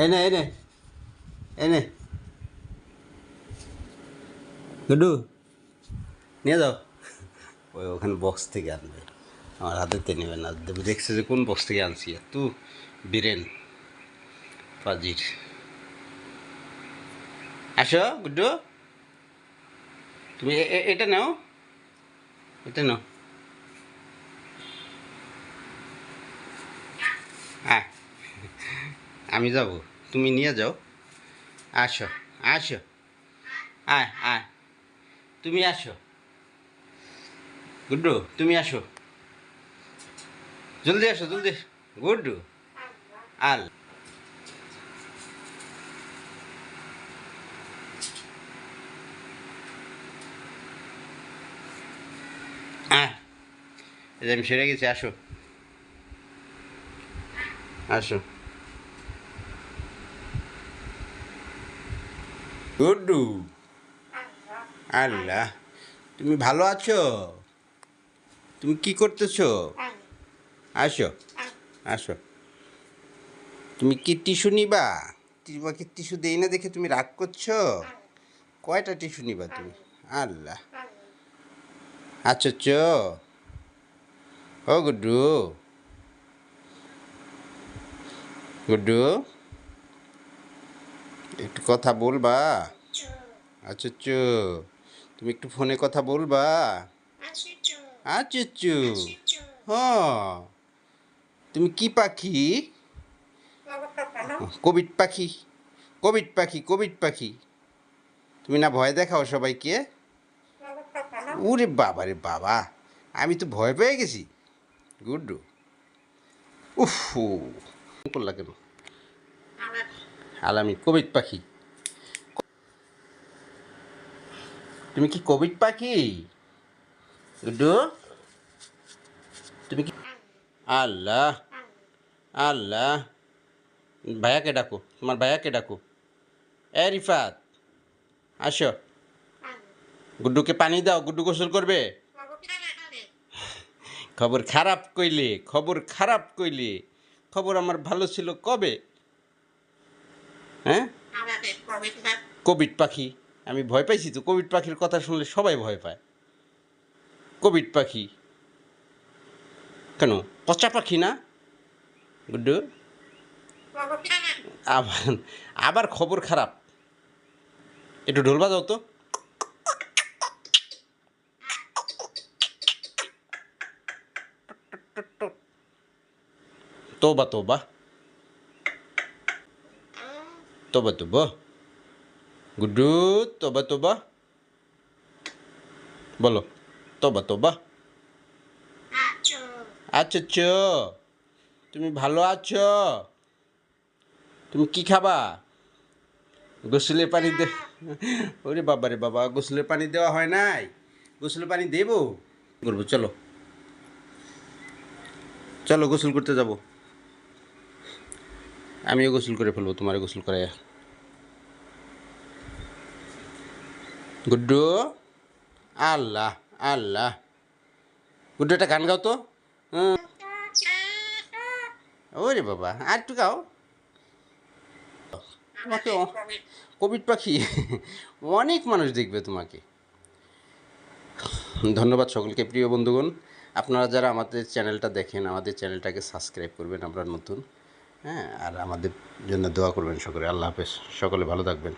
এনে এনে এনে গুড্ডু নিয়ে যাও ওই ওখানে বক্স থেকে আনবে আমার হাতেতে নেবে না দেখছে যে কোন বক্স থেকে আনছি তু বীরেন পাজির আসো গুড্ডু তুমি এটা নাও এটা নাও হ্যাঁ আমি যাব। তুমি নিয়ে যাও। আসো আসো। আয় আয়। তুমি আসো। গুড্ডু, তুমি আসো। জলদি আসো, জলদি। গুড্ডু, আল। আমি সেরে গেছি, আসো। আসো। গুড্ডু। আল্লাহ। তুমি ভালো আছো? তুমি কি করতেছো? আসো। আসো। তুমি কি টিস্যু নিবা? তোমাকে টিস্যু দেই না দেখে তুমি রাগ করছ? কয়টা টিস্যু নিবা তুমি? আল্লাহ। আচ্ছা চ। ও গুড্ডু। গুড্ডু। একটু কথা বলবা? আচ্ছা চু তুমি একটু ফোনে কথা বলবা? আচ্ছা চু হ তুমি কি পাখি? কোভিড পাখি। কোভিড পাখি কোভিড পাখি। তুমি না ভয় দেখাও সবাইকে? ওরে বাবা রে বাবা, আমি তো ভয় পেয়ে গেছি। গুড্ডু। উফ করলা কেন আলামি, কোভিড পাখি। তুমি কি কোভিড পাখি? গুড্ডু তুমি কি আল্লাহ আল্লাহ। ভাইয়াকে ডাকো, তোমার ভাইয়াকে ডাকো। এ রিফাত, আসো। গুড্ডুকে পানি দাও, গুড্ডু গোসল করবে? খবর খারাপ কইলে, খবর খারাপ কইলে, খবর আমার ভালো ছিল কবে? হ্যাঁ? কোভিড পাখি। আমি ভয় পাইছি তো কোভিড পাখির কথা শুনলে সবাই ভয় পায়। কোভিড পাখি। কেন? পচা পাখি না? গুড্ডু? আবার আবার খবর খারাপ। একটু ঢোল বাজাও তো। তোবা তোবা। তোবা তোবা গুড্ডু তোবা তোবা বলো তোবা তোবা আচ্ছা চ তুমি ভালো আছো? তুমি কি খাবা? গোসলের পানি দে ওরে বাবা রে বাবা গোসলের পানি দেওয়া হয় নাই। গোসলের পানি দেবো? করব চলো। চলো গোসল করতে যাব। আমিও গোসল করে ফেলব তোমার গোসল করে গুড্ডু? আল্লাহ আল্লাহ। গুড্ডু, একটা গান গাও তো। ওরে বাবা, আর একটু গাও। তোমাকে কোভিড পাখি, অনেক মানুষ দেখবে তোমাকে। ধন্যবাদ সকলকে, প্রিয় বন্ধুগণ। আপনারা যারা আমাদের চ্যানেলটা দেখেন, আমাদের চ্যানেলটাকে সাবস্ক্রাইব করবেন, আমরা নতুন। হ্যাঁ আর আমাদের জন্য দোয়া করবেন সকলে। আল্লাহ হাফেজ। সকলে ভালো থাকবেন।